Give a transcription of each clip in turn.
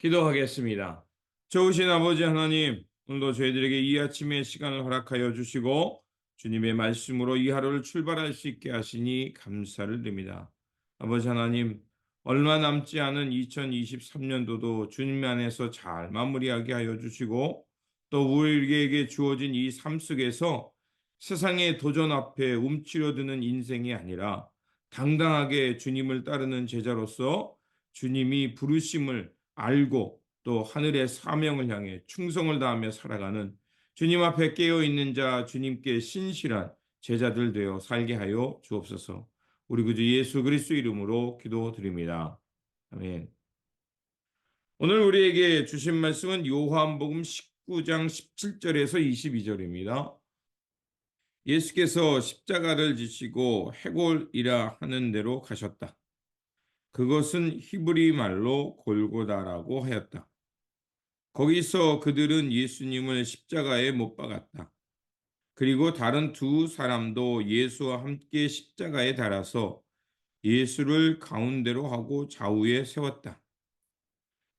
기도하겠습니다. 좋으신 아버지 하나님, 오늘도 저희들에게 이 아침의 시간을 허락하여 주시고 주님의 말씀으로 이 하루를 출발할 수 있게 하시니 감사를 드립니다. 아버지 하나님, 얼마 남지 않은 2023년도도 주님 안에서 잘 마무리하게 하여 주시고 또 우리에게 주어진 이 삶 속에서 세상의 도전 앞에 움츠려드는 인생이 아니라 당당하게 주님을 따르는 제자로서 주님이 부르심을 알고 또 하늘의 사명을 향해 충성을 다하며 살아가는 주님 앞에 깨어 있는 자 주님께 신실한 제자들 되어 살게 하여 주옵소서. 우리 구주 예수 그리스도 이름으로 기도드립니다. 아멘. 오늘 우리에게 주신 말씀은 요한복음 19장 17절에서 22절입니다. 예수께서 십자가를 지시고 해골이라 하는 대로 가셨다. 그것은 히브리 말로 골고다라고 하였다. 거기서 그들은 예수님을 십자가에 못 박았다. 그리고 다른 두 사람도 예수와 함께 십자가에 달아서 예수를 가운데로 하고 좌우에 세웠다.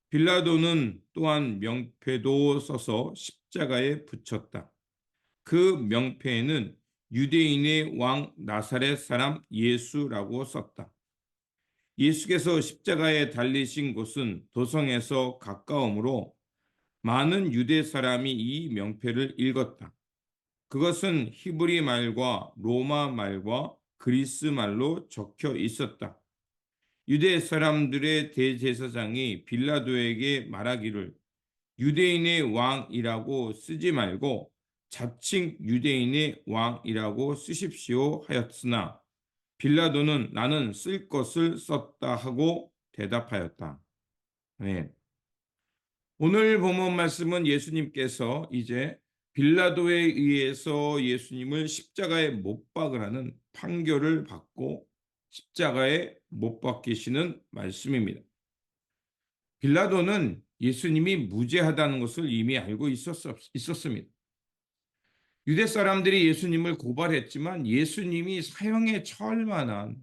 빌라도는 또한 명패도 써서 십자가에 붙였다. 그 명패에는 유대인의 왕 나사렛 사람 예수라고 썼다. 예수께서 십자가에 달리신 곳은 도성에서 가까우므로 많은 유대 사람이 이 명패를 읽었다. 그것은 히브리 말과 로마 말과 그리스 말로 적혀 있었다. 유대 사람들의 대제사장이 빌라도에게 말하기를 유대인의 왕이라고 쓰지 말고 자칭 유대인의 왕이라고 쓰십시오 하였으나 빌라도는 나는 쓸 것을 썼다 하고 대답하였다. 네. 오늘 본문 말씀은 예수님께서 이제 빌라도에 의해서 예수님을 십자가에 못 박으라는 판결을 받고 십자가에 못 박히시는 말씀입니다. 빌라도는 예수님이 무죄하다는 것을 이미 알고 있었, 있었습니다. 유대 사람들이 예수님을 고발했지만 예수님이 사형에 처할 만한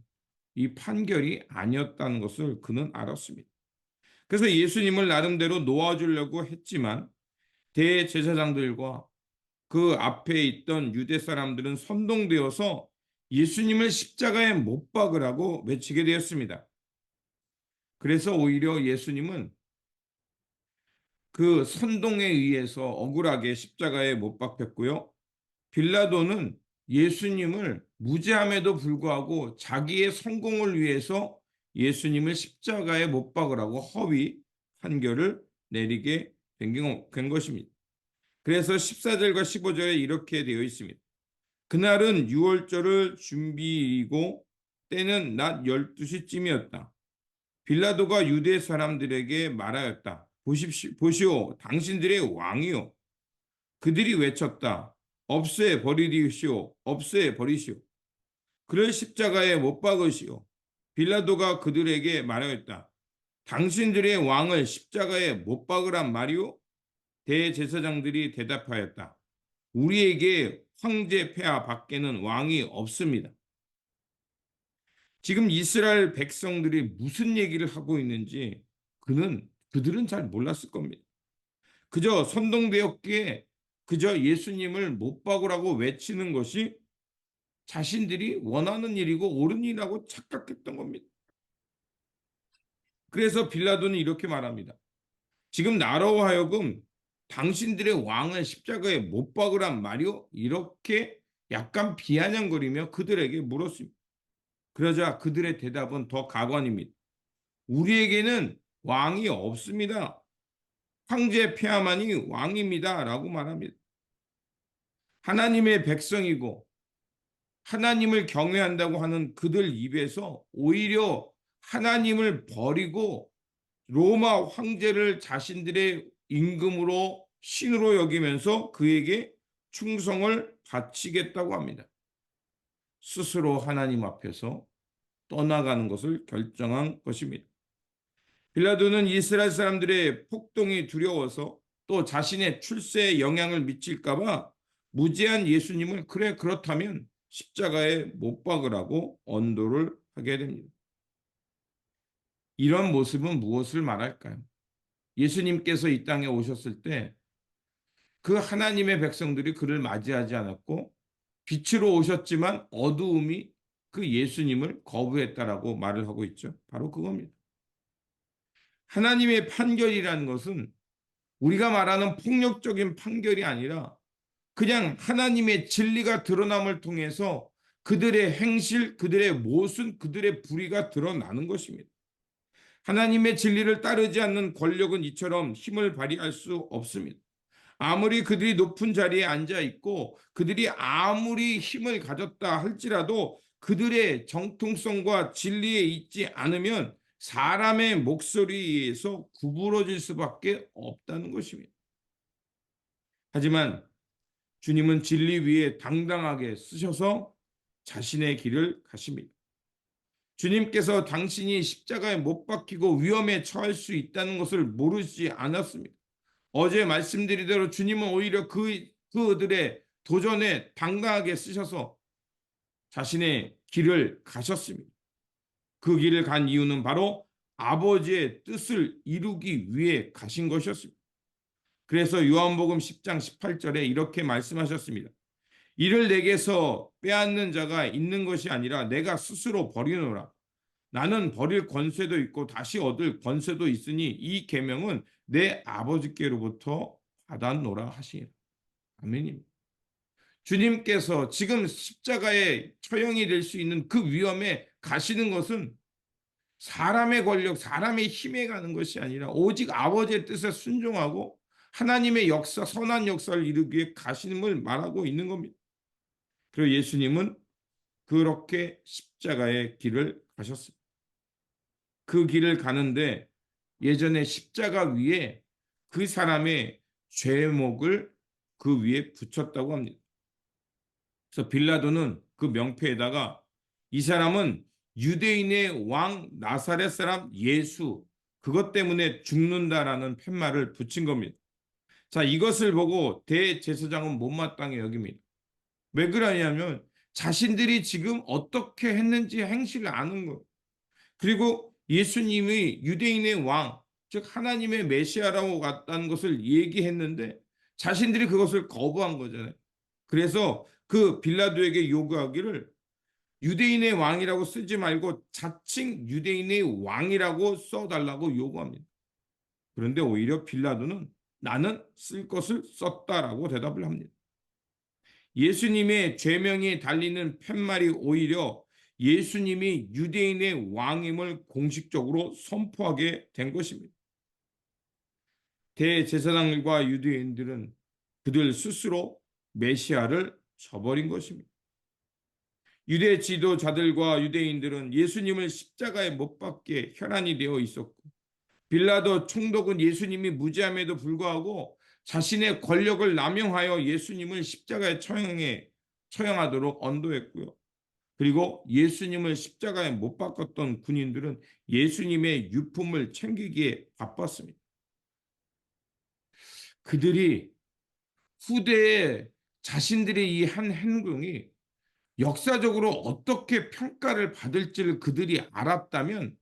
이 판결이 아니었다는 것을 그는 알았습니다. 그래서 예수님을 나름대로 놓아주려고 했지만 대제사장들과 그 앞에 있던 유대 사람들은 선동되어서 예수님을 십자가에 못 박으라고 외치게 되었습니다. 그래서 오히려 예수님은 그 선동에 의해서 억울하게 십자가에 못 박혔고요. 빌라도는 예수님을 무죄함에도 불구하고 자기의 성공을 위해서 예수님을 십자가에 못 박으라고 허위 판결을 내리게 된 것입니다. 그래서 14절과 15절에 이렇게 되어 있습니다. 그날은 6월절을 준비이고 때는 낮 12시쯤이었다. 빌라도가 유대 사람들에게 말하였다. 보십시오, 보시오, 당신들의 왕이요. 그들이 외쳤다. 없애 버리시오, 없애 버리시오. 그를 십자가에 못 박으시오. 빌라도가 그들에게 말하였다. 당신들의 왕을 십자가에 못 박으란 말이오? 대제사장들이 대답하였다. 우리에게 황제 폐하 밖에는 왕이 없습니다. 지금 이스라엘 백성들이 무슨 얘기를 하고 있는지 그는 그들은 잘 몰랐을 겁니다. 그저 선동되었기에 그저 예수님을 못 박으라고 외치는 것이 자신들이 원하는 일이고 옳은 일이라고 착각했던 겁니다. 그래서 빌라도는 이렇게 말합니다. 지금 나로 하여금 당신들의 왕을 십자가에 못 박으란 말이오? 이렇게 약간 비아냥거리며 그들에게 물었습니다. 그러자 그들의 대답은 더 가관입니다. 우리에게는 왕이 없습니다. 황제 폐하만이 왕입니다. 라고 말합니다. 하나님의 백성이고 하나님을 경외한다고 하는 그들 입에서 오히려 하나님을 버리고 로마 황제를 자신들의 임금으로 신으로 여기면서 그에게 충성을 바치겠다고 합니다. 스스로 하나님 앞에서 떠나가는 것을 결정한 것입니다. 빌라도는 이스라엘 사람들의 폭동이 두려워서 또 자신의 출세에 영향을 미칠까봐 무죄한 예수님을 그래 그렇다면 십자가에 못 박으라고 언도를 하게 됩니다. 이런 모습은 무엇을 말할까요? 예수님께서 이 땅에 오셨을 때 그 하나님의 백성들이 그를 맞이하지 않았고 빛으로 오셨지만 어두움이 그 예수님을 거부했다라고 말을 하고 있죠. 바로 그겁니다. 하나님의 판결이라는 것은 우리가 말하는 폭력적인 판결이 아니라 그냥 하나님의 진리가 드러남을 통해서 그들의 행실, 그들의 모순, 그들의 불의가 드러나는 것입니다. 하나님의 진리를 따르지 않는 권력은 이처럼 힘을 발휘할 수 없습니다. 아무리 그들이 높은 자리에 앉아 있고 그들이 아무리 힘을 가졌다 할지라도 그들의 정통성과 진리에 있지 않으면 사람의 목소리에서 구부러질 수밖에 없다는 것입니다. 하지만 주님은 진리 위에 당당하게 쓰셔서 자신의 길을 가십니다. 주님께서 당신이 십자가에 못 박히고 위험에 처할 수 있다는 것을 모르지 않았습니다. 어제 말씀드린 대로 주님은 오히려 그, 그들의 도전에 당당하게 쓰셔서 자신의 길을 가셨습니다. 그 길을 간 이유는 바로 아버지의 뜻을 이루기 위해 가신 것이었습니다. 그래서 요한복음 10장 18절에 이렇게 말씀하셨습니다. 이를 내게서 빼앗는 자가 있는 것이 아니라 내가 스스로 버리노라. 나는 버릴 권세도 있고 다시 얻을 권세도 있으니 이 계명은 내 아버지께로부터 받았노라 하시니 아멘입니다. 주님께서 지금 십자가에 처형이 될 수 있는 그 위험에 가시는 것은 사람의 권력, 사람의 힘에 가는 것이 아니라 오직 아버지의 뜻에 순종하고 하나님의 역사, 선한 역사를 이루기 위해 가시는걸 말하고 있는 겁니다. 그리고 예수님은 그렇게 십자가의 길을 가셨습니다. 그 길을 가는데 예전에 십자가 위에 그 사람의 죄목을 그 위에 붙였다고 합니다. 그래서 빌라도는 그 명패에다가 이 사람은 유대인의 왕 나사렛 사람 예수 그것 때문에 죽는다라는 팻말을 붙인 겁니다. 자, 이것을 보고 대제사장은 못마땅해 여깁니다. 왜 그러냐면 자신들이 지금 어떻게 했는지 행실을 아는 거. 그리고 예수님이 유대인의 왕, 즉 하나님의 메시아라고 갔다는 것을 얘기했는데 자신들이 그것을 거부한 거잖아요. 그래서 그 빌라도에게 요구하기를 유대인의 왕이라고 쓰지 말고 자칭 유대인의 왕이라고 써달라고 요구합니다. 그런데 오히려 빌라도는 나는 쓸 것을 썼다라고 대답을 합니다. 예수님의 죄명이 달리는 팻말이 오히려 예수님이 유대인의 왕임을 공식적으로 선포하게 된 것입니다. 대제사장들과 유대인들은 그들 스스로 메시아를 저버린 것입니다. 유대 지도자들과 유대인들은 예수님을 십자가에 못 박게 혈안이 되어 있었고 빌라도 총독은 예수님이 무죄함에도 불구하고 자신의 권력을 남용하여 예수님을 십자가에 처형해 처형하도록 언도했고요. 그리고 예수님을 십자가에 못 박았던 군인들은 예수님의 유품을 챙기기에 바빴습니다. 그들이 후대에 자신들의 이 한 행동이 역사적으로 어떻게 평가를 받을지를 그들이 알았다면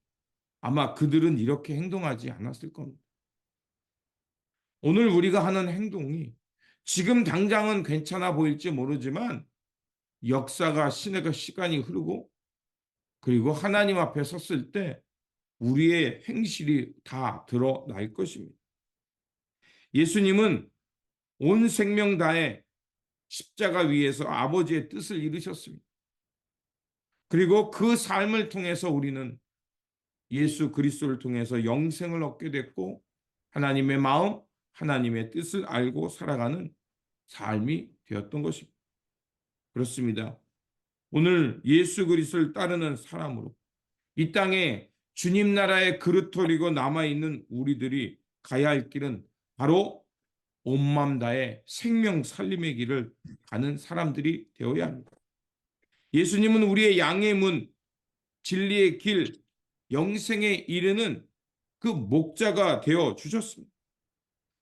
아마 그들은 이렇게 행동하지 않았을 겁니다. 오늘 우리가 하는 행동이 지금 당장은 괜찮아 보일지 모르지만 역사가 신의 시간이 흐르고 그리고 하나님 앞에 섰을 때 우리의 행실이 다 드러날 것입니다. 예수님은 온 생명 다해 십자가 위에서 아버지의 뜻을 이루셨습니다. 그리고 그 삶을 통해서 우리는 예수 그리스도를 통해서 영생을 얻게 됐고 하나님의 마음, 하나님의 뜻을 알고 살아가는 삶이 되었던 것입니다. 그렇습니다. 오늘 예수 그리스도를 따르는 사람으로 이 땅에 주님 나라의 그릇토리고 남아 있는 우리들이 가야 할 길은 바로 온맘 다해 생명 살림의 길을 가는 사람들이 되어야 합니다. 예수님은 우리의 양의 문, 진리의 길, 영생에 이르는 그 목자가 되어 주셨습니다.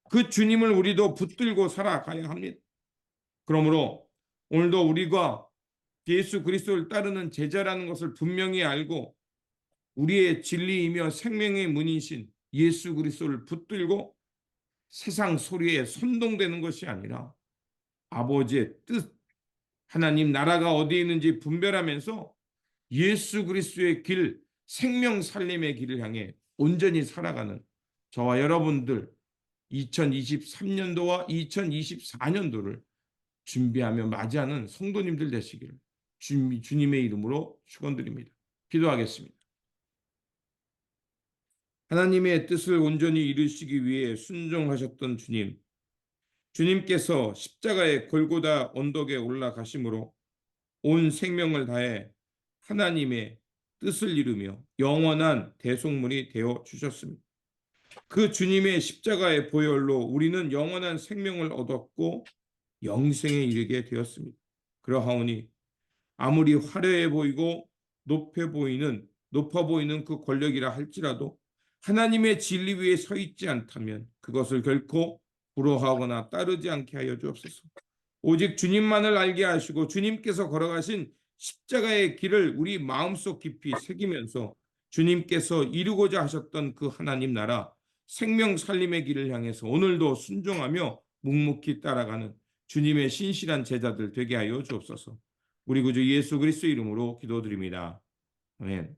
그 주님을 우리도 붙들고 살아가야 합니다. 그러므로 오늘도 우리가 예수 그리스도를 따르는 제자라는 것을 분명히 알고 우리의 진리이며 생명의 문이신 예수 그리스도를 붙들고 세상 소리에 선동되는 것이 아니라 아버지의 뜻, 하나님 나라가 어디에 있는지 분별하면서 예수 그리스도의 길, 생명 살림의 길을 향해 온전히 살아가는 저와 여러분들 2023년도와 2024년도를 준비하며 맞이하는 성도님들 되시기를 주- 주님의 이름으로 축원드립니다. 기도하겠습니다. 하나님의 뜻을 온전히 이루시기 위해 순종하셨던 주님, 주님께서 십자가의 골고다 언덕에 올라가심으로 온 생명을 다해 하나님의 뜻을 이루며 영원한 대속물이 되어 주셨습니다. 그 주님의 십자가의 보혈로 우리는 영원한 생명을 얻었고 영생에 이르게 되었습니다. 그러하오니 아무리 화려해 보이고 높아 보이는 높아 보이는 그 권력이라 할지라도 하나님의 진리 위에 서 있지 않다면 그것을 결코 부러워하거나 따르지 않게 하여 주옵소서. 오직 주님만을 알게 하시고 주님께서 걸어가신 십자가의 길을 우리 마음속 깊이 새기면서 주님께서 이루고자 하셨던 그 하나님 나라 생명 살림의 길을 향해서 오늘도 순종하며 묵묵히 따라가는 주님의 신실한 제자들 되게 하여 주옵소서. 우리 구주 예수 그리스도 이름으로 기도드립니다. 아멘.